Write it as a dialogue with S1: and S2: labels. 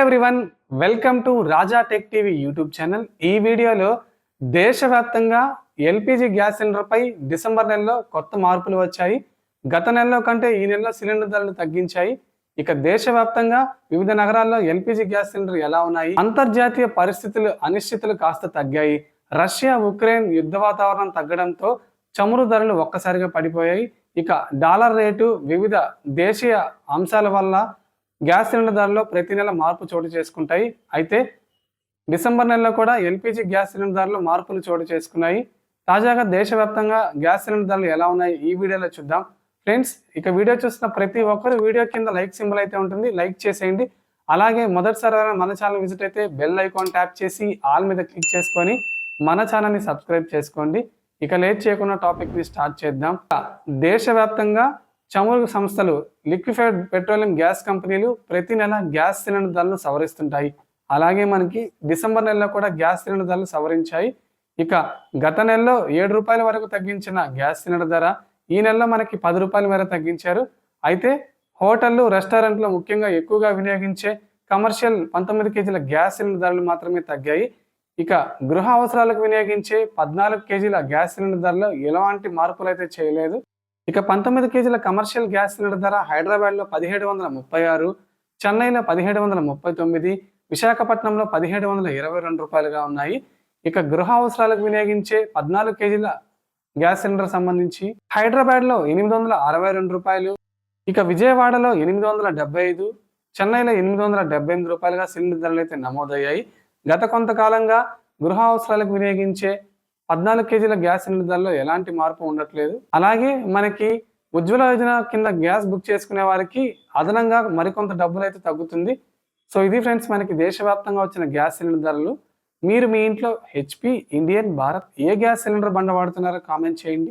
S1: Everyone welcome to Raja tech TV YouTube channel ఈ వీడియోలో దేశవ్యాప్తంగా ఎల్పిజి గ్యాస్ సిలిండర్పై డిసెంబర్ నెలలో కొత్త మార్పులు వచ్చాయి. గత నెలలో కంటే ఈ నెలలో సిలిండర్ ధరలు తగ్గించాయి. ఇక దేశవ్యాప్తంగా వివిధ నగరాల్లో ఎల్పిజి గ్యాస్ సిలిండర్ ఎలా ఉన్నాయి? అంతర్జాతీయ పరిస్థితులు అనిశ్చితులు కాస్త తగ్గాయి. రష్యా ఉక్రెయిన్ యుద్ధ వాతావరణం తగ్గడంతో చమురు ధరలు ఒక్కసారిగా పడిపోయాయి. ఇక డాలర్ రేటు వివిధ దేశీయ అంశాల వల్ల గ్యాస్ సిలిండర్ ధరలో ప్రతి నెల మార్పు చోటు చేసుకుంటాయి. అయితే డిసెంబర్ నెలలో కూడా ఎల్పిజి గ్యాస్ సిలిండర్ ధరలు మార్పులు చోటు చేసుకున్నాయి. తాజాగా దేశవ్యాప్తంగా గ్యాస్ సిలిండర్ ధరలు ఎలా ఉన్నాయి ఈ వీడియోలో చూద్దాం. ఫ్రెండ్స్ ఇక వీడియో చూసిన ప్రతి ఒక్కరు వీడియో కింద లైక్ సింబల్ అయితే ఉంటుంది. లైక్ చేసేయండి. అలాగే మొదటిసారి మన ఛానల్ విజిట్ అయితే బెల్ ఐకాన్ ట్యాప్ చేసి ఆల్ మీద క్లిక్ చేసుకొని మన ఛానల్ని సబ్స్క్రైబ్ చేసుకోండి. ఇక లేట్ చేయకుండా టాపిక్ని స్టార్ట్ చేద్దాం. దేశవ్యాప్తంగా చమురు సంస్థలు లిక్విఫైడ్ పెట్రోలియం గ్యాస్ కంపెనీలు ప్రతి నెల గ్యాస్ సిలిండర్ ధరలు సవరిస్తుంటాయి. అలాగే మనకి డిసెంబర్ నెలలో కూడా గ్యాస్ సిలిండర్ ధరలు సవరించాయి. ఇక గత నెలలో ఏడు రూపాయల వరకు తగ్గించిన గ్యాస్ సిలిండర్ ధర ఈ నెలలో మనకి పది రూపాయల మేర తగ్గించారు. అయితే హోటళ్ళు రెస్టారెంట్లు ముఖ్యంగా ఎక్కువగా వినియోగించే కమర్షియల్ పంతొమ్మిది కేజీల గ్యాస్ సిలిండర్ ధరలు మాత్రమే తగ్గాయి. ఇక గృహ అవసరాలకు వినియోగించే పద్నాలుగు కేజీల గ్యాస్ సిలిండర్ ధరలో ఎలాంటి మార్పులు అయితే చేయలేదు. ఇక పంతొమ్మిది కేజీల కమర్షియల్ గ్యాస్ సిలిండర్ ధర హైదరాబాద్లో పదిహేడు వందల ముప్పై ఆరు చెన్నైలో పదిహేడు వందల ముప్పై తొమ్మిది విశాఖపట్నంలో పదిహేడు వందల ఇరవై రెండు రూపాయలుగా ఉన్నాయి. ఇక గృహ అవసరాలకు వినియోగించే పద్నాలుగు కేజీల గ్యాస్ సిలిండర్ సంబంధించి హైదరాబాద్లో ఎనిమిది వందల అరవై రెండు రూపాయలు ఇక విజయవాడలో ఎనిమిది వందల డెబ్బై ఐదు చెన్నైలో ఎనిమిది వందల డెబ్బై ఎనిమిది రూపాయలుగా సిలిండర్ ధరలు అయితే నమోదయ్యాయి. గత కొంతకాలంగా గృహ అవసరాలకు వినియోగించే పద్నాలుగు కేజీల గ్యాస్ సిలిండర్ ధరలో ఎలాంటి మార్పు ఉండట్లేదు. అలాగే మనకి ఉజ్వల యోజన కింద గ్యాస్ బుక్ చేసుకునే వారికి అదనంగా మరికొంత డబ్బులు అయితే తగ్గుతుంది. సో ఇది ఫ్రెండ్స్ మనకి దేశవ్యాప్తంగా వచ్చిన గ్యాస్ సిలిండర్ ధరలు. మీరు మీ ఇంట్లో హెచ్పి ఇండియన్ భారత్ ఏ గ్యాస్ సిలిండర్ బండ వాడుతున్నారో కామెంట్ చేయండి.